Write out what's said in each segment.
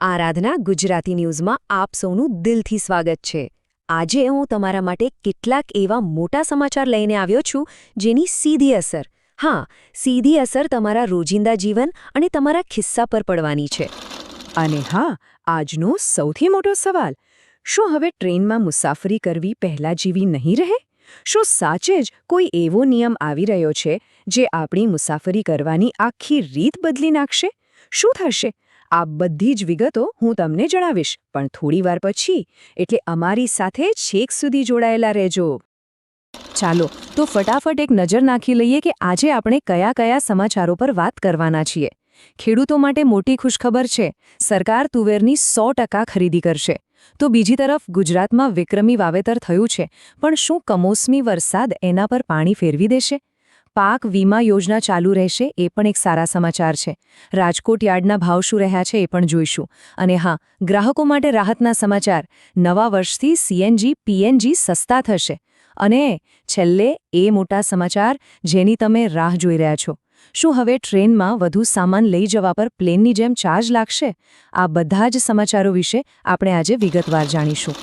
આરાધના ગુજરાતી ન્યૂઝમાં આપ સૌનું દિલથી સ્વાગત છે. આજે હું તમારા માટે કેટલાક એવા મોટા સમાચાર લઈને આવ્યો છું, જેની સીધી અસર. હા, સીધી અસર તમારા રોજિંદા જીવન અને તમારા ખિસ્સા પર પડવાની છે. અને હા, આજનો સૌથી મોટો સવાલ, શું હવે ટ્રેનમાં મુસાફરી કરવી પહેલા જેવી નહીં રહે? શું સાચે જ કોઈ એવો નિયમ આવી રહ્યો છે, જે આપણી મુસાફરી કરવાની આખી રીત બદલી નાખશે? શું થશે? આ બધી જ વિગતો હું તમને જણાવીશ, પણ થોડી વાર પછી એટલે અમારી સાથે છેક સુધી જોડાયેલા રહેજો. ચાલો, તો ફટાફટ એક નજર નાખી લઈએ કે આજે આપણે કયા કયા સમાચારો પર વાત કરવાના છીએ. ખેડૂતો માટે મોટી ખુશખબર છે, સરકાર તુવેરની સો ખરીદી કરશે. તો બીજી તરફ ગુજરાતમાં વિક્રમી વાવેતર થયું છે, પણ શું કમોસમી વરસાદ એના પર પાણી ફેરવી દેશે? પાક વીમા યોજના ચાલુ રહેશે એ પણ એક સારા સમાચાર છે. રાજકોટ યાર્ડના ભાવ શું રહ્યા છે એ પણ જોઈશું. અને હા, ગ્રાહકો માટે રાહતના સમાચાર. નવા વર્ષથી સીએનજી પીએનજી સસ્તા થશે. અને છેલ્લે એ મોટા સમાચાર જેની તમે રાહ જોઈ રહ્યા છો. શું હવે ટ્રેનમાં વધુ સામાન લઈ જવા પર પ્લેનની જેમ ચાર્જ લાગશે? આ બધા જ સમાચારો વિશે આપણે આજે વિગતવાર જાણીશું.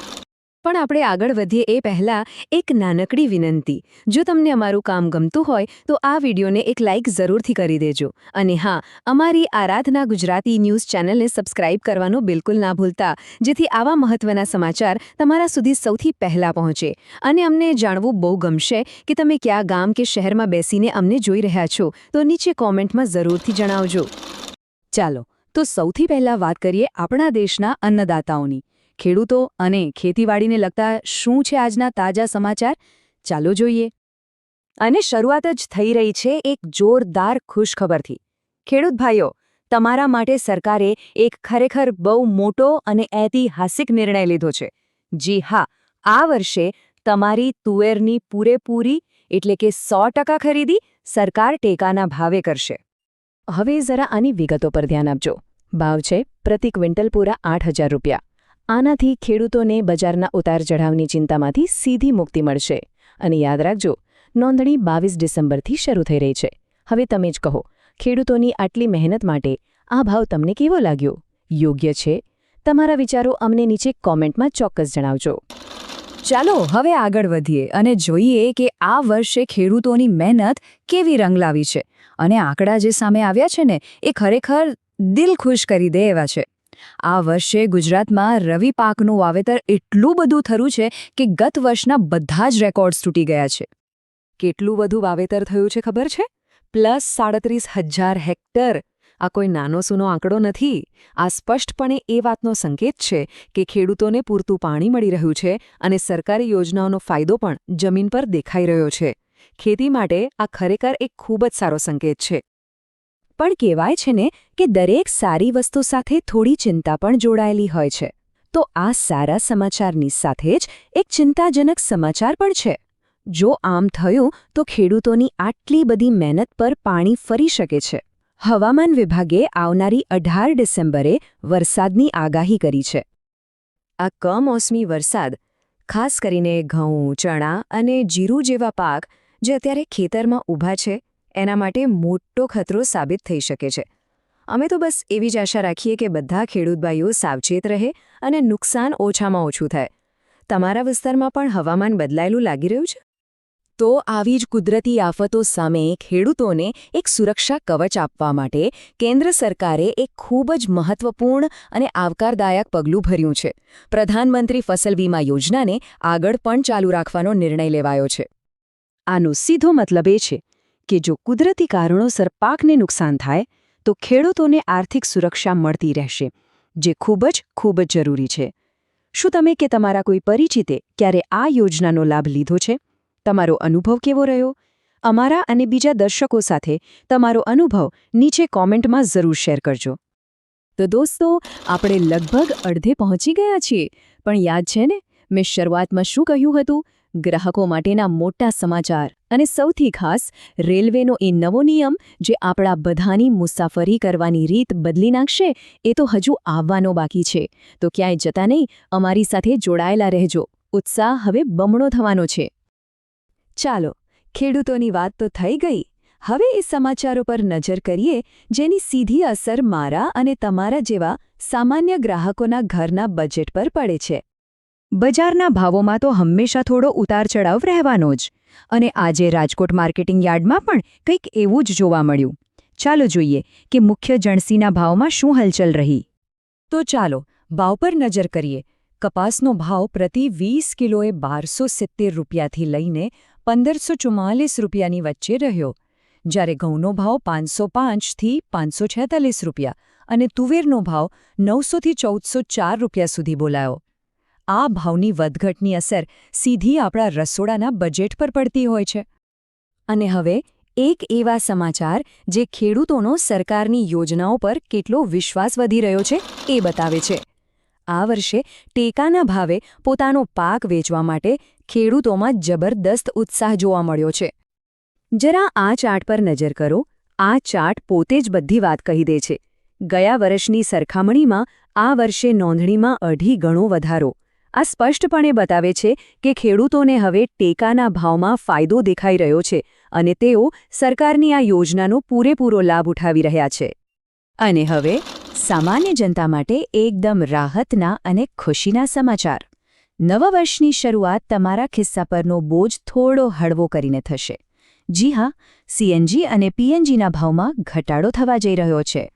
પણ આપણે આગળ વધીએ એ પહેલાં એક નાનકડી વિનંતી. જો તમને અમારું કામ ગમતું હોય, તો આ વિડીયોને એક લાઇક જરૂરથી કરી દેજો. અને હા, અમારી આરાધના ગુજરાતી ન્યૂઝ ચેનલને સબસ્ક્રાઇબ કરવાનું બિલકુલ ના ભૂલતા, જેથી આવા મહત્વના સમાચાર તમારા સુધી સૌથી પહેલાં પહોંચે. અને અમને જાણવું બહુ ગમશે કે તમે કયા ગામ કે શહેરમાં બેસીને અમને જોઈ રહ્યા છો, તો નીચે કોમેન્ટમાં જરૂરથી જણાવજો. ચાલો, તો સૌથી પહેલાં વાત કરીએ આપણા દેશના અન્નદાતાઓની. ખેડૂતો અને ખેતીવાડીને લગતા શું છે આજના તાજા સમાચાર? ચાલો જોઈએ. અને શરૂઆત જ થઈ રહી છે એક જોરદાર ખુશખબરથી. ખેડૂત ભાઈઓ, તમારા માટે સરકારે એક ખરેખર બહુ મોટો અને ઐતિહાસિક નિર્ણય લીધો છે. જી હા, આ વર્ષે તમારી તુવેરની પૂરેપૂરી, એટલે કે સો ખરીદી, સરકાર ટેકાના ભાવે કરશે. હવે જરા આની વિગતો પર ધ્યાન આપજો. ભાવ છે પ્રતિ ક્વિન્ટલ પૂરા આઠ રૂપિયા. આનાથી ખેડૂતોને બજારના ઉતાર ચઢાવની ચિંતામાંથી સીધી મુક્તિ મળશે. અને યાદ રાખજો, નોંધણી બાવીસ ડિસેમ્બરથી શરૂ થઈ રહી છે. હવે તમે જ કહો, ખેડૂતોની આટલી મહેનત માટે આ ભાવ તમને કેવો લાગ્યો? યોગ્ય છે? તમારા વિચારો અમને નીચે કોમેન્ટમાં ચોક્કસ જણાવજો. ચાલો, હવે આગળ વધીએ અને જોઈએ કે આ વર્ષે ખેડૂતોની મહેનત કેવી રંગ લાવી છે. અને આંકડા જે સામે આવ્યા છે ને, એ ખરેખર દિલ ખુશ કરી દે એવા છે. આ વર્ષે ગુજરાતમાં રવિ પાકનું વાવેતર એટલું બધું થયું છે કે ગત વર્ષના બધા જ રેકોર્ડ્સ તૂટી ગયા છે. કેટલું બધું વાવેતર થયું છે ખબર છે? પ્લસ સાડત્રીસ હજાર હેક્ટર. આ કોઈ નાનો સૂનો આંકડો નથી. આ સ્પષ્ટપણે એ વાતનો સંકેત છે કે ખેડૂતોને પૂરતું પાણી મળી રહ્યું છે અને સરકારી યોજનાઓનો ફાયદો પણ જમીન પર દેખાઈ રહ્યો છે. ખેતી માટે આ ખરેખર એક ખૂબ જ સારો સંકેત છે. પણ કહેવાય છે ને કે દરેક સારી વસ્તુ સાથે થોડી ચિંતા પણ જોડાયેલી હોય છે. તો આ સારા સમાચારની સાથે જ એક ચિંતાજનક સમાચાર પણ છે. જો આમ થયું, તો ખેડૂતોની આટલી બધી મહેનત પર પાણી ફરી શકે છે. હવામાન વિભાગે આવનારી અઢાર ડિસેમ્બરે વરસાદની આગાહી કરી છે. આ કમોસમી વરસાદ, ખાસ કરીને ઘઉં, ચણા અને જીરું જેવા પાક, જે અત્યારે ખેતરમાં ઊભા છે એના માટે મોટો ખતરો સાબિત થઈ શકે છે. અમે તો બસ એવી જ આશા રાખીએ કે બધા ખેડૂત ભાઈઓ સાવચેત રહે અને નુકસાન ઓછામાં ઓછું થાય. તમારા વિસ્તારમાં પણ હવામાન બદલાયેલું લાગી રહ્યું છે? તો આવી જ કુદરતી આફતો સામે ખેડૂતોને એક સુરક્ષા કવચ આપવા માટે કેન્દ્ર સરકારે એક ખૂબ જ મહત્વપૂર્ણ અને આવકારદાયક પગલું ભર્યું છે. પ્રધાનમંત્રી ફસલ વીમા યોજનાને આગળ પણ ચાલુ રાખવાનો નિર્ણય લેવાયો છે. આનો સીધો મતલબ એ છે કે જો કુદરતી કારણોસર પાકને નુકસાન થાય, તો ખેડૂતોને આર્થિક સુરક્ષા મળતી રહેશે, જે ખૂબ જ ખૂબ જ જરૂરી છે. શું તમે કે તમારા કોઈ પરિચિતે ક્યારે આ યોજનાનો લાભ લીધો છે? તમારો અનુભવ કેવો રહ્યો? અમારા અને બીજા દર્શકો સાથે તમારો અનુભવ નીચે કોમેન્ટમાં જરૂર શેર કરજો. તો દોસ્તો, આપણે લગભગ અડધે પહોંચી ગયા છીએ, પણ યાદ છે ને? મેં શરૂઆતમાં શું કહ્યું હતું? ગ્રાહકો માટેના મોટા સમાચાર. અને સૌથી ખાસ, રેલવેનો એ નવો નિયમ, જે આપણા બધાની મુસાફરી કરવાની રીત બદલી નાખશે, એ તો હજુ આવવાનો બાકી છે. તો ક્યાંય જતા નહીં, અમારી સાથે જોડાયેલા રહેજો. ઉત્સાહ હવે બમણો થવાનો છે. ચાલો, ખેડૂતોની વાત તો થઈ ગઈ. હવે એ સમાચારો પર નજર કરીએ, જેની સીધી અસર મારા અને તમારા જેવા સામાન્ય ગ્રાહકોના ઘરના બજેટ પર પડે છે. બજારના ભાવોમાં તો હંમેશા થોડો ઉતાર ચઢાવ રહેવાનો જ. અને આજે રાજકોટ માર્કેટિંગ યાર્ડમાં પણ કંઈક એવું જ જોવા મળ્યું. ચાલો જોઈએ કે મુખ્ય જણસીના ભાવમાં શું હલચલ રહી. તો ચાલો, ભાવ પર નજર કરીએ. કપાસનો ભાવ પ્રતિ વીસ કિલોએ બારસો સિત્તેર રૂપિયાથી લઈને પંદરસો ચુમ્માલીસ રૂપિયાની વચ્ચે રહ્યો. જ્યારે ઘઉંનો ભાવ પાંચસો પાંચથી પાંચસો છેતાલીસ રૂપિયા અને તુવેરનો ભાવ નવસોથી ચૌદસો ચાર રૂપિયા સુધી બોલાયો. આ ભાવની વધઘટની અસર સીધી આપણા રસોડાના બજેટ પર પડતી હોય છે. અને હવે એક એવા સમાચાર જે ખેડૂતોનો સરકારની યોજનાઓ પર કેટલો વિશ્વાસ વધી રહ્યો છે એ બતાવે છે. આ વર્ષે ટેકાના ભાવે પોતાનો પાક વેચવા માટે ખેડૂતોમાં જબરદસ્ત ઉત્સાહ જોવા મળ્યો છે. જરા આ ચાર્ટ પર નજર કરો, આ ચાર્ટ પોતે જ બધી વાત કહી દે છે. ગયા વર્ષની સરખામણીમાં આ વર્ષે નોંધણીમાં અઢી ગણો વધારો આ સ્પષ્ટપણે બતાવે છે કે ખેડૂતોને હવે ટેકાના ભાવમાં ફાયદો દેખાઈ રહ્યો છે અને તેઓ સરકારની આ યોજનાનો પૂરેપૂરો લાભ ઉઠાવી રહ્યા છે. અને હવે સામાન્ય જનતા માટે એકદમ રાહતના અને ખુશીના સમાચાર. નવા વર્ષની શરૂઆત તમારા ખિસ્સા પરનો બોજ થોડો હળવો કરીને થશે. જી હા સીએનજી અને પીએનજીના ભાવમાં ઘટાડો થવા જઈ રહ્યો છે.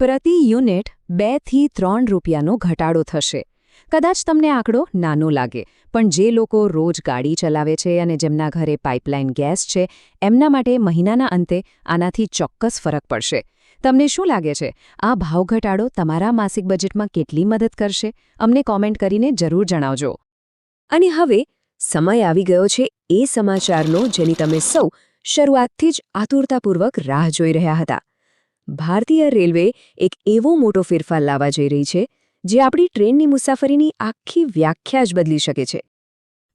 પ્રતિ યુનિટ બેથી ત્રણ રૂપિયાનો ઘટાડો થશે. કદાચ તમને આંકડો નાનો લાગે, પણ જે લોકો રોજ ગાડી ચલાવે છે અને જેમના ઘરે પાઇપલાઇન ગેસ છે, એમના માટે મહિનાના અંતે આનાથી ચોક્કસ ફરક પડશે. તમને શું લાગે છે? આ ભાવ ઘટાડો તમારા માસિક બજેટમાં કેટલી મદદ કરશે? અમને કોમેન્ટ કરીને જરૂર જણાવજો. અને હવે, સમય આવી ગયો છે એ સમાચારનો જેની તમે સૌ શરૂઆતથી જ આતુરતાપૂર્વક રાહ જોઈ રહ્યા હતા. ભારતીય રેલવે એક એવો મોટો ફેરફાર લાવવા જઈ રહી છે જે આપણી ટ્રેનની મુસાફરીની આખી વ્યાખ્યા જ બદલી શકે છે.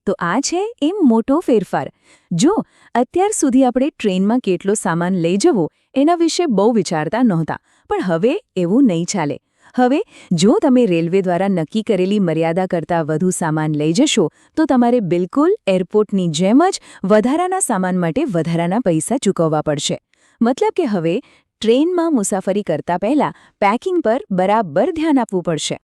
તો આ છે એમ મોટો ફેરફાર. જો અત્યાર સુધી આપણે ટ્રેનમાં કેટલો સામાન લઈ જવો એના વિશે બહુ વિચારતા નહોતા, પણ હવે એવું નહીં ચાલે. હવે જો તમે રેલવે દ્વારા નક્કી કરેલી મર્યાદા કરતાં વધુ સામાન લઈ જશો, તો તમારે બિલકુલ એરપોર્ટની જેમ જ વધારાના સામાન માટે વધારાના પૈસા ચૂકવવા પડશે. મતલબ કે હવે ટ્રેનમાં મુસાફરી કરતા પહેલા પેકિંગ પર બરાબર ધ્યાન આપવું પડશે.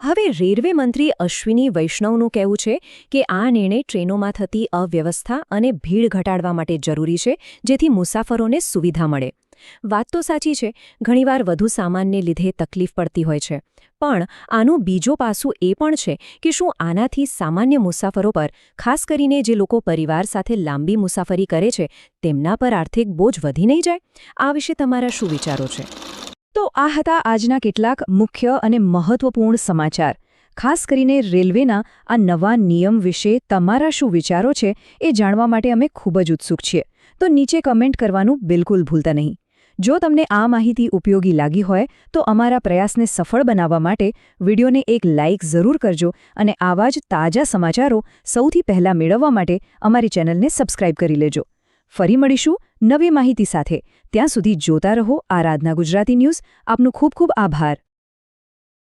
હવે રેલવે મંત્રી અશ્વિની વૈષ્ણવનું કહેવું છે કે આ નિર્ણય ટ્રેનોમાં થતી અવ્યવસ્થા અને ભીડ ઘટાડવા માટે જરૂરી છે, જેથી મુસાફરોને સુવિધા મળે. વાત તો સાચી છે, ઘણીવાર વધુ સામાનને લીધે તકલીફ પડતી હોય છે. પણ આનું બીજો પાસું એ પણ છે કે શું આનાથી સામાન્ય મુસાફરો પર, ખાસ કરીને જે લોકો પરિવાર સાથે લાંબી મુસાફરી કરે છે, તેમના પર આર્થિક બોજ વધી નહીં જાય? આ વિશે તમારા શું વિચારો છે? તો આ હતા આજના કેટલાક મુખ્ય અને મહત્વપૂર્ણ સમાચાર. ખાસ કરીને રેલવેના આ નવા નિયમ વિશે તમારા શું વિચારો છે એ જાણવા માટે અમે ખૂબ જ ઉત્સુક છીએ. તો નીચે કમેન્ટ કરવાનું બિલકુલ ભૂલતા નહીં. જો તમને આ માહિતી ઉપયોગી લાગી હોય, તો અમારા પ્રયાસને સફળ બનાવવા માટે વિડીયોને એક લાઇક જરૂર કરજો અને આવા જ તાજા સમાચારો સૌથી પહેલા મેળવવા માટે અમારી ચેનલને સબસ્ક્રાઇબ કરી લેજો. ફરી મળીશું નવી માહિતી સાથે ત્યાં સુધી જોતા રહો આરાધના ગુજરાતી ન્યૂઝ આપનું ખૂબ ખૂબ આભાર